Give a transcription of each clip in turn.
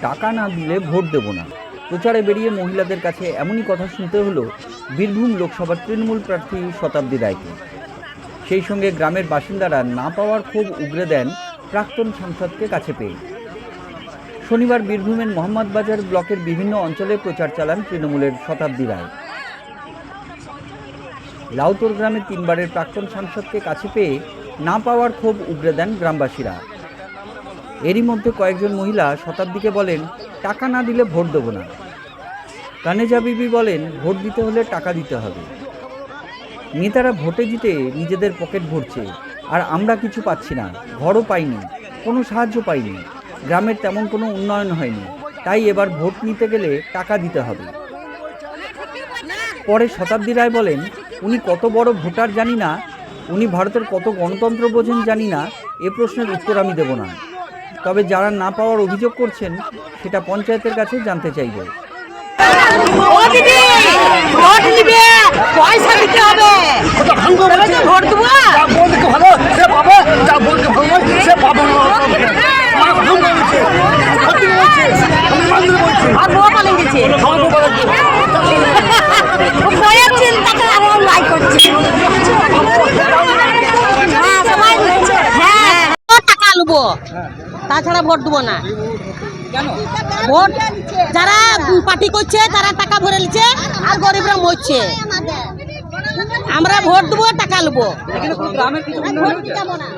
টাকা না দিলে ভোট দেব না। প্রচারে বেরিয়ে মহিলাদের কাছে এমনই কথা শুনতে হলো বীরভূম লোকসভার তৃণমূল প্রার্থী শতাব্দী রায়কে। সেই সঙ্গে গ্রামের বাসিন্দারা না পাওয়ার ক্ষোভ উগরে দেন প্রাক্তন সাংসদকে কাছে পেয়ে। শনিবার বীরভূমের মোহাম্মদবাজার ব্লকের বিভিন্ন অঞ্চলে প্রচার চালান তৃণমূলের শতাব্দী রায়। লাউতর গ্রামের তিনবারের প্রাক্তন সাংসদকে কাছে পেয়ে না পাওয়ার ক্ষোভ উগরে দেন গ্রামবাসীরা। এরই মধ্যে কয়েকজন মহিলা শতাব্দীকে বলেন, টাকা না দিলে ভোট দেবো না। কানেজা বিবি বলেন, ভোট দিতে হলে টাকা দিতে হবে। নেতারা ভোটে জিতে নিজেদের পকেট ভরছে, আর আমরা কিছু পাচ্ছি না, ঘরও পাইনি, কোনো সাহায্য পাইনি, গ্রামের তেমন কোনো উন্নয়ন হয়নি, তাই এবার ভোট নিতে গেলে টাকা দিতে হবে। পরে শতাব্দী রায় বলেন, উনি কত বড় ভোটার জানি না, উনি ভারতের কত গণতন্ত্র বোঝেন জানি না, এ প্রশ্নের উত্তর আমি দেব না। তবে যারা না পাওয়ার অভিযোগ করছেন সেটা পঞ্চায়েতের কাছে জানতে চাইব। হ্যাঁ। তাছাড়া ভোট দেবো না। ভোট যারা পার্টি করছে তারা টাকা ভরে নিচ্ছে আর গরিবরা মরছে। আমরা ভোট দেবো টাকা নেব।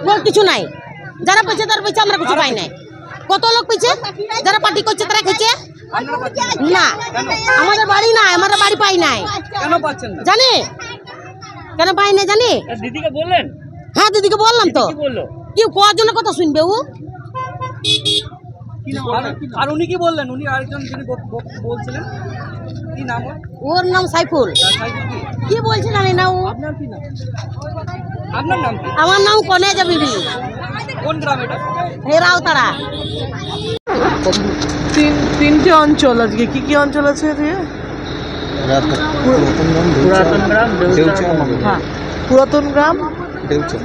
ভোট কিছু নাই। যারা পেয়েছে তারা পেয়েছে আমরা কিছু পাই নাই। কত লোক পেয়েছে? যারা পার্টি করছে তারা খেয়েছে? না? আমাদের বাড়ি নাই আমাদের বাড়ি পাই নাই। জানি? কেন পাই নাই জানি? দিদিকে বললেন? হ্যাঁ দিদিকে বললাম তো। কি বলল? কি কর জন্য কথা শুনবে ও? আর- আর উনি কি বললেন? উনি আরেকজন যিনি বলছিলেন কি নাম ওর? নাম সাইফুল। কি? কি বলছে জানি না আপনার কি নাম? আপনার নাম আমার নাম কনেজা বিবি। কোন গ্রাম এটা? হেরাও তারা তিন তিনটে অঞ্চল আজকে। কি কি অঞ্চল আছে আজকে পুরাতন গ্রাম। হ্যাঁ। পুরাতন গ্রাম?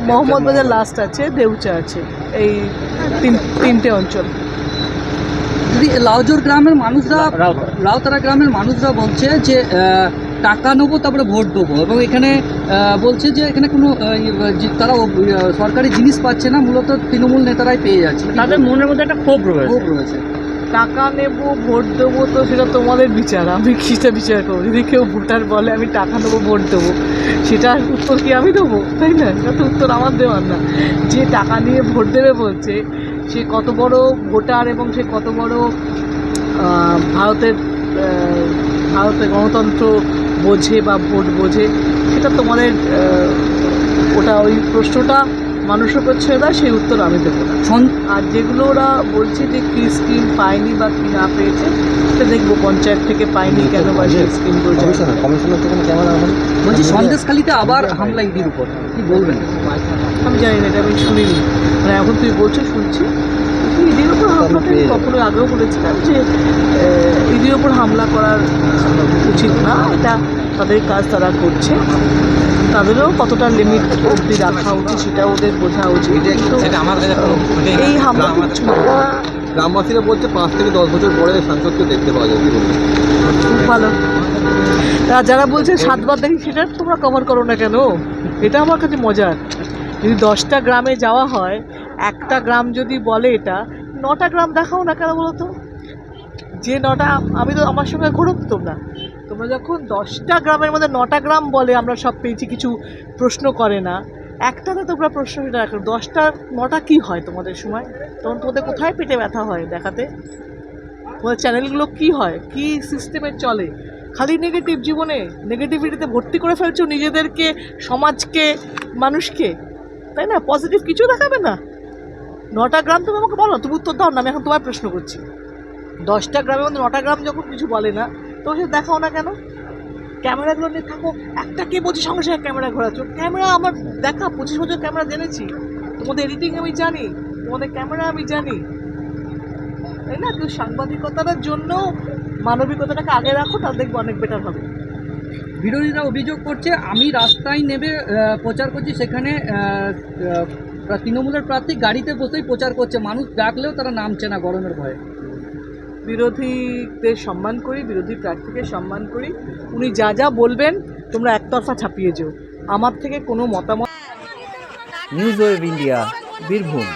মোহাম্মদ বাজার লাস্ট আছে দেউচা আছে এই তিন তিনটে অঞ্চল। যদি লাউজোর গ্রামের মানুষরা লাউতারা গ্রামের মানুষরা বলছে যে টাকা নেব তারপরে ভোট দেবো। এবং এখানে আহ, বলছে যে এখানে কোনো তারা সরকারি জিনিস পাচ্ছে না মূলত তৃণমূল নেতারাই পেয়ে যাচ্ছে। তাদের মনের মধ্যে একটা ক্ষোভ রয়েছে। খুব রয়েছে। টাকা নেব, ভোট দেবো, তো সেটা তোমাদের বিচার। আমি কিসটা বিচার করব? যদি কেউ ভোটার বলে আমি টাকা নেব, ভোট দেবো সেটার উত্তর কি আমি দেবো? তাই না? এটা তো উত্তর আমার দেওয়ার না। যে টাকা নিয়ে ভোট দেবে বলছে, সে কত বড় ভোটার এবং সে কত বড় ভারতের ভারতের গণতন্ত্র বোঝে বা ভোট বোঝে, সেটা তোমাদের ওটা ওই প্রশ্নটা মানুষের ছেড়ে দেয় সেই উত্তর আমি দেবো না। আর যেগুলো ওরা বলছে যে কি স্কিম পায়নি বা কি না পেয়েছে সেটা দেখব পঞ্চায়েত থেকে পায়নি কেন বা সেই স্কিমগুলো বলছি সন্দেশখালিতে আবার হামলা ইডির উপর। কি বলবেন? আমি জানি না এটা আমি শুনিনি। মানে এখন তুই বলছো শুনছি। ইডির উপর হামলাটা আমি কখনো আগেও বলেছিলাম যে ইডির উপর হামলা করার উচিত না এটা তাদের কাজ তারা করছে। তাদেরও কতটা লিমিট অবধি রাখা উচিত সেটা ওদের বোঝা উচিত। কিন্তু এই হামলা না। গ্রামবাসীরা বলছে পাঁচ থেকে দশ বছর পরে সাংসদকে দেখতে পাওয়া যায় কি খুব ভালো। তা যারা বলছে সাতবার দেখি সেটা তোমরা কভার করো না কেন? এটা আমার কাছে মজার। যদি দশটা গ্রামে যাওয়া হয় একটা গ্রাম যদি বলে এটা নটা গ্রাম দেখাও না কেন বলো তো? যে নটা আমি তো আমার সঙ্গে ঘুরুক তোমরা। তোমরা যখন দশটা গ্রামের মধ্যে নটা গ্রাম বলে আমরা সব পেয়েছি, কিছু প্রশ্ন করে না। একটাতে তোমরা প্রশ্ন রাখো, দশটা, নটা কি হয় তোমাদের সময়? তখন তোমাদের কোথায় পেটে ব্যথা হয় দেখাতে? তোমাদের চ্যানেলগুলো কি হয়? কি সিস্টেমে চলে? খালি নেগেটিভ জীবনে? নেগেটিভিটিতে ভর্তি করে ফেলছো নিজেদেরকে, সমাজকে, মানুষকে? তাই না? পজিটিভ কিছু দেখাবে না? নটা গ্রাম তুমি আমাকে বলো, তুমি উত্তর দাও, না আমি এখন তোমার প্রশ্ন করছি। দশটা গ্রামের মধ্যে নটা গ্রাম যখন কিছু বলে না তো সে দেখাও না কেন? ক্যামেরাগুলো নিয়ে থাকো। একটা কে বলছি সঙ্গে সঙ্গে ক্যামেরা ঘোরাচ্ছ? ক্যামেরা আমার দেখা, পঁচিশ বছর ক্যামেরা জেনেছি। তোমাদের এডিটিং আমি জানি, তোমাদের ক্যামেরা আমি জানি। তাই না? কেউ সাংবাদিকতার জন্য মানবিকতাটাকে আগে রাখো তা দেখব অনেক বেটার হবে। বিরোধীরা অভিযোগ করছে, আমি রাস্তায় নেমে প্রচার করছি, সেখানে তৃণমূলের প্রার্থী গাড়িতে বসেই প্রচার করছে। মানুষ ডাকলেও তারা নামছে না গরমের ভয়ে। বিরোধীদের সম্মান করি, বিরোধী প্রার্থীকে সম্মান করি। উনি যা যা বলবেন, তোমরা একতরফা ছাপিয়ে যেও। আমার থেকে কোনো মতামত নিউজ ওয়েব ইন্ডিয়া বীরভূম।